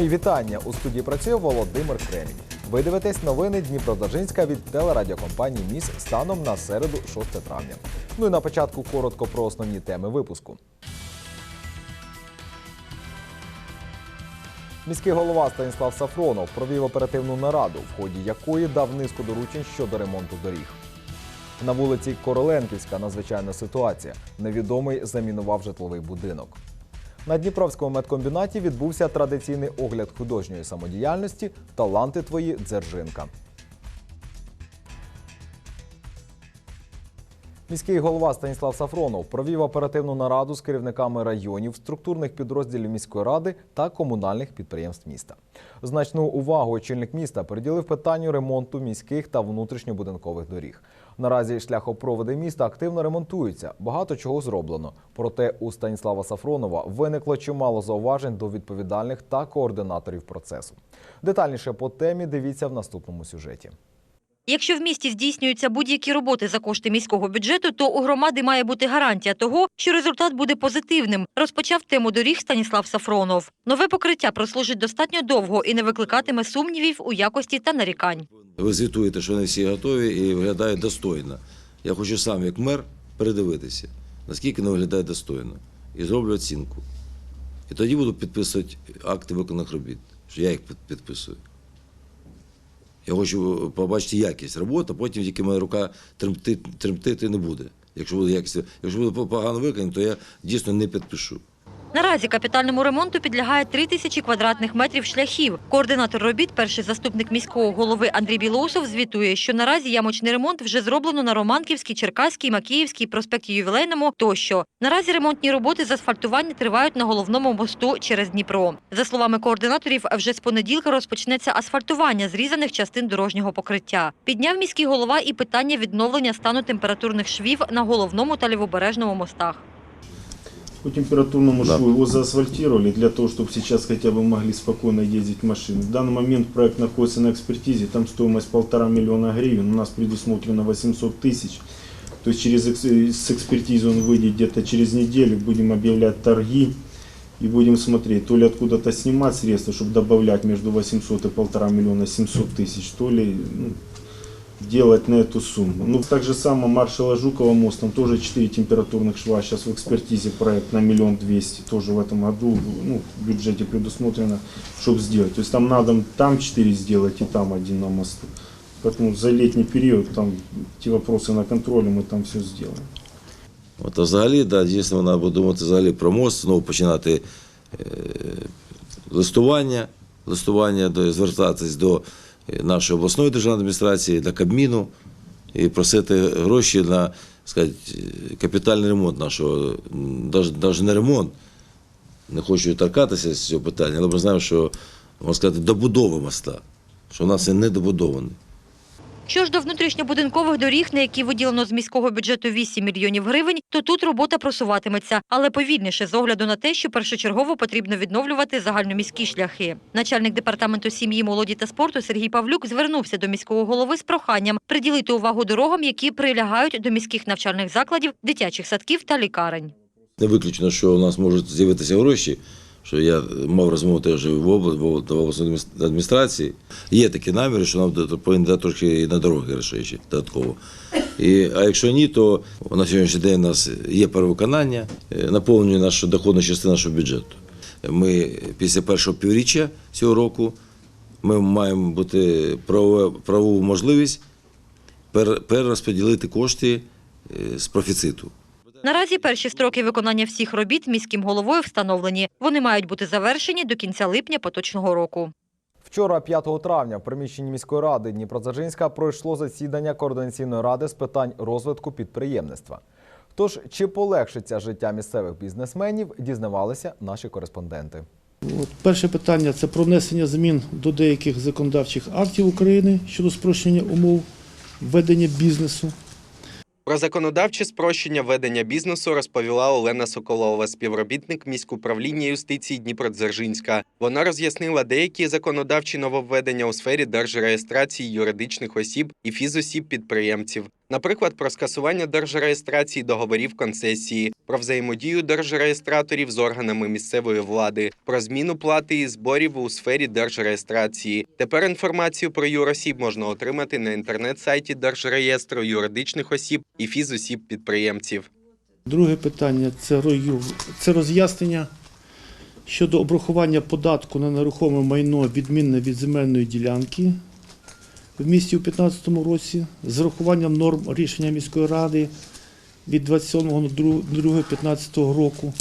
Мої вітання у студії працює Володимир Кремінь. Ви дивитесь новини Дніпродзержинська від телерадіокомпанії Міс станом на середу, 6 травня. Ну і на початку коротко про основні теми випуску. Міський голова Станіслав Сафронов провів оперативну нараду, в ході якої дав низку доручень щодо ремонту доріг. На вулиці Короленківська надзвичайна ситуація. Невідомий замінував житловий будинок. На Дніпровському медкомбінаті відбувся традиційний огляд художньої самодіяльності Таланти твої Дзержинка. Міський голова Станіслав Сафронов провів оперативну нараду з керівниками районів, структурних підрозділів міської ради та комунальних підприємств міста. Значну увагу очільник міста приділив питанню ремонту міських та внутрішньобудинкових доріг. Наразі шляхопроводи міста активно ремонтуються, багато чого зроблено. Проте у Станіслава Сафронова виникло чимало зауважень до відповідальних та координаторів процесу. Детальніше по темі дивіться в наступному сюжеті. Якщо в місті здійснюються будь-які роботи за кошти міського бюджету, то у громади має бути гарантія того, що результат буде позитивним. Розпочав тему доріг Станіслав Сафронов. Нове покриття прослужить достатньо довго і не викликатиме сумнівів у якості та нарікань. Ви звітуєте, що не всі готові і виглядає достойно. Я хочу сам, як мер, передивитися, наскільки не виглядає достойно, і зроблю оцінку. І тоді буду підписувати акти виконаних робіт, що я їх підписую. Я хочу побачити якість роботи, потім тільки моя рука тремтити, тремтити не буде. Якщо буде якість, якщо буде погано виконано, то я дійсно не підпишу. Наразі капітальному ремонту підлягає 3 тисячі квадратних метрів шляхів. Координатор робіт, перший заступник міського голови Андрій Білоусов, звітує, що наразі ямочний ремонт вже зроблено на Романківській, Черкаській, Макіївській, проспекті Ювілейному тощо. Наразі ремонтні роботи з асфальтування тривають на головному мосту через Дніпро. За словами координаторів, вже з понеділка розпочнеться асфальтування зрізаних частин дорожнього покриття. Підняв міський голова і питання відновлення стану температурних швів на головному та лівобережному мостах. По температурному Да. шву его заасфальтировали для того, чтобы сейчас хотя бы могли спокойно ездить машины. В данный момент проект находится на экспертизе, там стоимость полтора миллиона гривен, у нас предусмотрено 800 тысяч. То есть через с экспертизы он выйдет где-то через неделю, будем объявлять торги и будем смотреть, то ли откуда-то снимать средства, чтобы добавлять между 800 и полтора миллиона 700 тысяч, то ли ну, делать на эту сумму. Ну, так же само маршала Жукова мост, там тоже 4 температурных шва, сейчас в экспертизе проект на миллион двести, тоже в этом году, ну, в бюджете предусмотрено, чтобы сделать. То есть там надо там 4 сделать и там один на мосту. Поэтому за летний период там эти вопросы на контроле мы там все сделаем. От, а взагалі, да, дійсно, треба подумати взагалі про мост, знову починати е, листування, листування до, звертатись до е, нашої обласної державної адміністрації, для Кабміну і просити гроші на сказати, капітальний ремонт нашого, навіть не ремонт. Не хочу торкатися з цього питання, але ми знаємо, що можна сказати, добудови моста, що у нас він недобудований. Що ж до внутрішньобудинкових доріг, на які виділено з міського бюджету 8 мільйонів гривень, то тут робота просуватиметься, але повільніше з огляду на те, що першочергово потрібно відновлювати загальноміські шляхи. Начальник департаменту сім'ї, молоді та спорту Сергій Павлюк звернувся до міського голови з проханням приділити увагу дорогам, які прилягають до міських навчальних закладів, дитячих садків та лікарень. Не виключено, що у нас можуть з'явитися гроші, що я мав розмову теж в обла- в обла- обласній адміністрації. Є такі наміри, що нам повинні дати і на дороги грошей додатково. І, а якщо ні, то на сьогоднішній день у нас є перевиконання, е, наповнює нашу доходну частину нашого бюджету. Ми після першого півріччя цього року ми маємо бути правову можливість перерозподілити кошти е, з профіциту. Наразі перші строки виконання всіх робіт міським головою встановлені. Вони мають бути завершені до кінця липня поточного року. Вчора, 5 травня, в приміщенні міської ради Дніпродзержинська пройшло засідання координаційної ради з питань розвитку підприємництва. Тож, чи полегшиться життя місцевих бізнесменів, дізнавалися наші кореспонденти. От перше питання це про внесення змін до деяких законодавчих актів України щодо спрощення умов ведення бізнесу. Про законодавче спрощення ведення бізнесу розповіла Олена Соколова, співробітник міськуправління юстиції Дніпродзержинська. Вона роз'яснила деякі законодавчі нововведення у сфері держреєстрації юридичних осіб і фізосіб підприємців. Наприклад, про скасування держреєстрації договорів концесії, про взаємодію держреєстраторів з органами місцевої влади, про зміну плати і зборів у сфері держреєстрації. Тепер інформацію про юросіб можна отримати на інтернет-сайті Держреєстру юридичних осіб і фізосіб підприємців. Друге питання це, це роз'яснення щодо обрахування податку на нерухоме майно відмінне від земельної ділянки в місті у 2015 році з урахуванням норм рішення міської ради від 27.02.2015 року.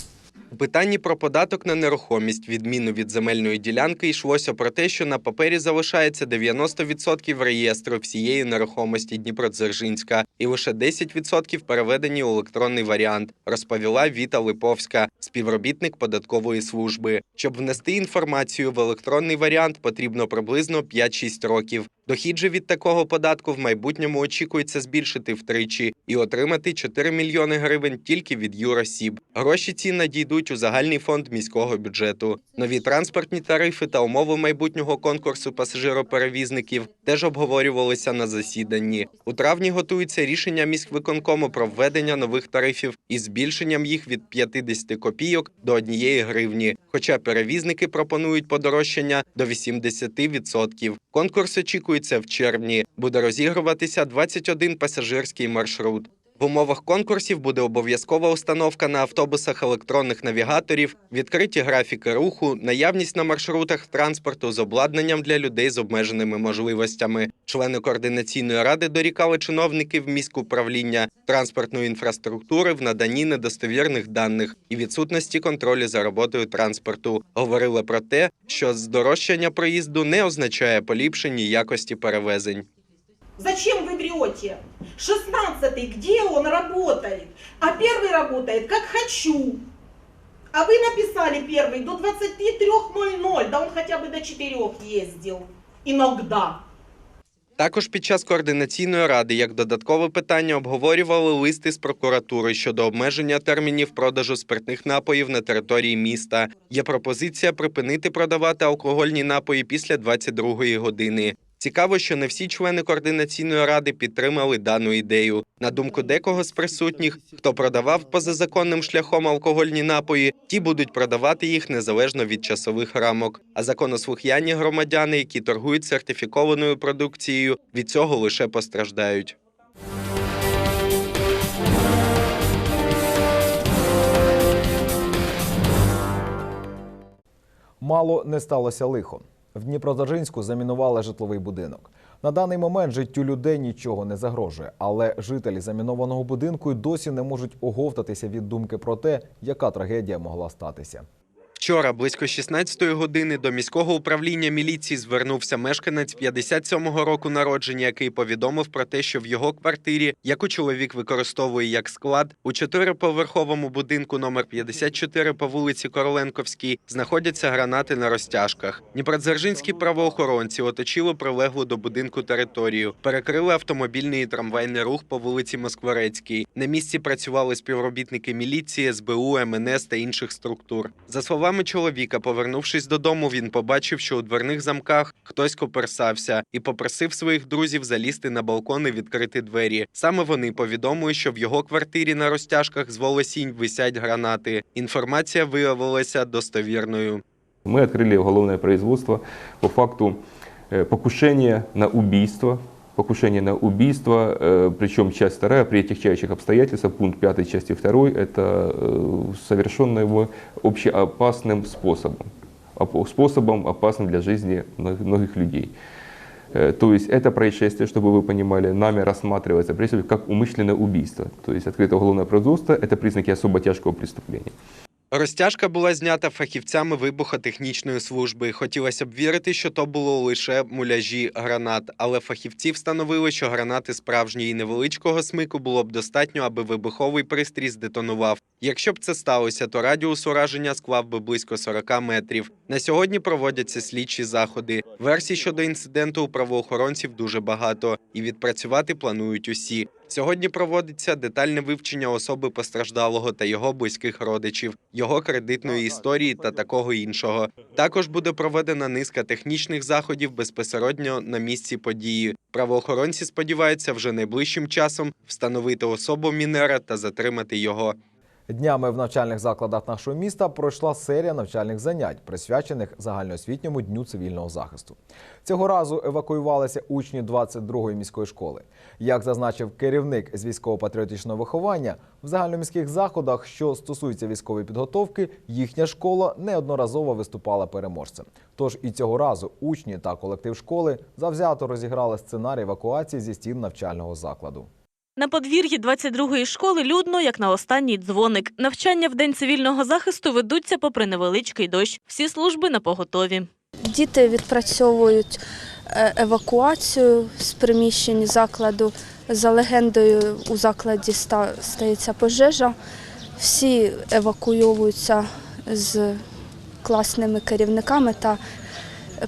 У питанні про податок на нерухомість, відміну від земельної ділянки, йшлося про те, що на папері залишається 90% реєстру всієї нерухомості Дніпродзержинська і лише 10% переведені у електронний варіант, розповіла Віта Липовська, співробітник податкової служби. Щоб внести інформацію в електронний варіант, потрібно приблизно 5-6 років. Дохід же від такого податку в майбутньому очікується збільшити втричі і отримати 4 мільйони гривень тільки від юросіб. Гроші ці надійдуть у загальний фонд міського бюджету. Нові транспортні тарифи та умови майбутнього конкурсу пасажироперевізників теж обговорювалися на засіданні. У травні готується рішення міськвиконкому про введення нових тарифів із збільшенням їх від 50 копійок до 1 гривні. Хоча перевізники пропонують подорожчання до 80%. Конкурс очікується в червні. Буде розігруватися 21 пасажирський маршрут. В умовах конкурсів буде обов'язкова установка на автобусах електронних навігаторів, відкриті графіки руху, наявність на маршрутах транспорту з обладнанням для людей з обмеженими можливостями. Члени координаційної ради дорікали чиновників міськуправління транспортної інфраструктури в наданні недостовірних даних і відсутності контролю за роботою транспорту. Говорили про те, що здорожчання проїзду не означає поліпшення якості перевезень. Зачем ви бріоті? 16 где он работает? А первый работает как хочу. А вы написали первый до 23.00, да он хотя бы до 4 ездил. Иногда. Також під час координаційної ради, як додаткове питання, обговорювали листи з прокуратури щодо обмеження термінів продажу спиртних напоїв на території міста. Є пропозиція припинити продавати алкогольні напої після 22-ї години. Цікаво, що не всі члени координаційної ради підтримали дану ідею. На думку декого з присутніх, хто продавав позазаконним шляхом алкогольні напої, ті будуть продавати їх незалежно від часових рамок. А законослухняні громадяни, які торгують сертифікованою продукцією, від цього лише постраждають. Мало не сталося лихо. В Дніпродзержинську замінували житловий будинок. На даний момент життю людей нічого не загрожує, але жителі замінованого будинку й досі не можуть оговтатися від думки про те, яка трагедія могла статися. Вчора близько 16-ї години до міського управління міліції звернувся мешканець 57-го року народження, який повідомив про те, що в його квартирі, яку чоловік використовує як склад, у чотириповерховому будинку номер 54 по вулиці Короленковській знаходяться гранати на розтяжках. Дніпродзержинські правоохоронці оточили прилеглу до будинку територію, перекрили автомобільний і трамвайний рух по вулиці Москворецькій. На місці працювали співробітники міліції, СБУ, МНС та інших структур. За словами чоловіка, повернувшись додому, він побачив, що у дверних замках хтось коперсався і попросив своїх друзів залізти на балкон і відкрити двері. Саме вони повідомили, що в його квартирі на розтяжках з волосінь висять гранати. Інформація виявилася достовірною. Мы открыли уголовное производство по факту э, покушения на убийство. Покушение на убийство, э, причем часть вторая, при отягчающих обстоятельствах, пункт 5 части 2, это э, совершенное его общеопасным способом. Опо- Способом, опасным для жизни многих многих людей. Э, То есть это происшествие, чтобы вы понимали, нами рассматривается прежде всего как умышленное убийство. То есть открытое уголовное производство – это признаки особо тяжкого преступления. Розтяжка була знята фахівцями вибухотехнічної служби. Хотілося б вірити, що то було лише муляжі гранат, але фахівці встановили, що гранати справжні і невеличкого смику було б достатньо, аби вибуховий пристрій здетонував. Якщо б це сталося, то радіус ураження склав би близько 40 метрів. На сьогодні проводяться слідчі заходи. Версій щодо інциденту у правоохоронців дуже багато, і відпрацювати планують усі. Сьогодні проводиться детальне вивчення особи постраждалого та його близьких родичів, його кредитної історії та такого іншого. Також буде проведена низка технічних заходів безпосередньо на місці події. Правоохоронці сподіваються вже найближчим часом встановити особу мінера та затримати його. Днями в навчальних закладах нашого міста пройшла серія навчальних занять, присвячених загальноосвітньому дню цивільного захисту. Цього разу евакуювалися учні 22-ї міської школи. Як зазначив керівник з військово-патріотичного виховання, в загальноміських заходах, що стосуються військової підготовки, їхня школа неодноразово виступала переможцем. Тож і цього разу учні та колектив школи завзято розіграли сценарій евакуації зі стін навчального закладу. На подвір'ї 22-ї школи людно, як на останній дзвоник. Навчання в день цивільного захисту ведуться попри невеличкий дощ. Всі служби на поготові. Діти відпрацьовують е, евакуацію з приміщень закладу. За легендою, у закладі стається пожежа. Всі евакуйовуються з класними керівниками та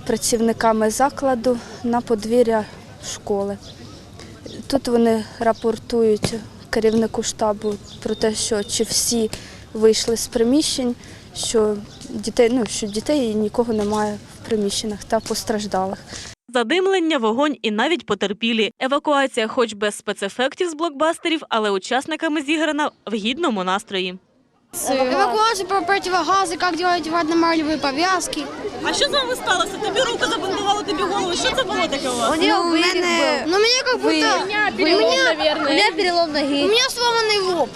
працівниками закладу на подвір'я школи. Тут вони рапортують керівнику штабу про те, що чи всі вийшли з приміщень, що дітей, ну, що дітей нікого немає в приміщеннях та постраждалих. Задимлення, вогонь і навіть потерпілі. Евакуація, хоч без спецефектів з блокбастерів, але учасниками зіграна в гідному настрої. Эвакуация по противогазы, как делать водно-марлевые повязки. А що з вами сталося? Тобі руку забинтували, тобі голову. Що це було таке у вас? Ну, мене, ну, меня как будто... У меня перелом, наверное. У меня перелом ноги. У меня сломанный лоб.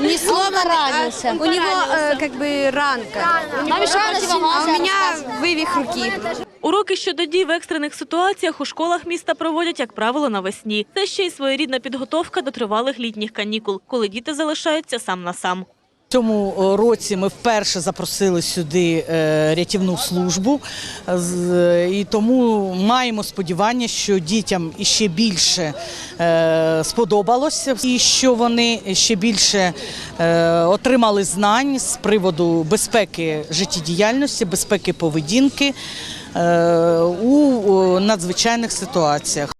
Не сломанный, ранился. у него э, как бы ранка. Нам еще а у меня вывих руки. Уроки щодо дій в екстрених ситуаціях у школах міста проводять, як правило, навесні. Це ще й своєрідна підготовка до тривалих літніх канікул, коли діти залишаються сам на сам. Цьому е, році ми вперше запросили сюди е, рятівну службу, і тому маємо сподівання, що дітям іще більше е, сподобалося, і що вони ще більше отримали знань з приводу безпеки життєдіяльності, безпеки поведінки у надзвичайних ситуаціях.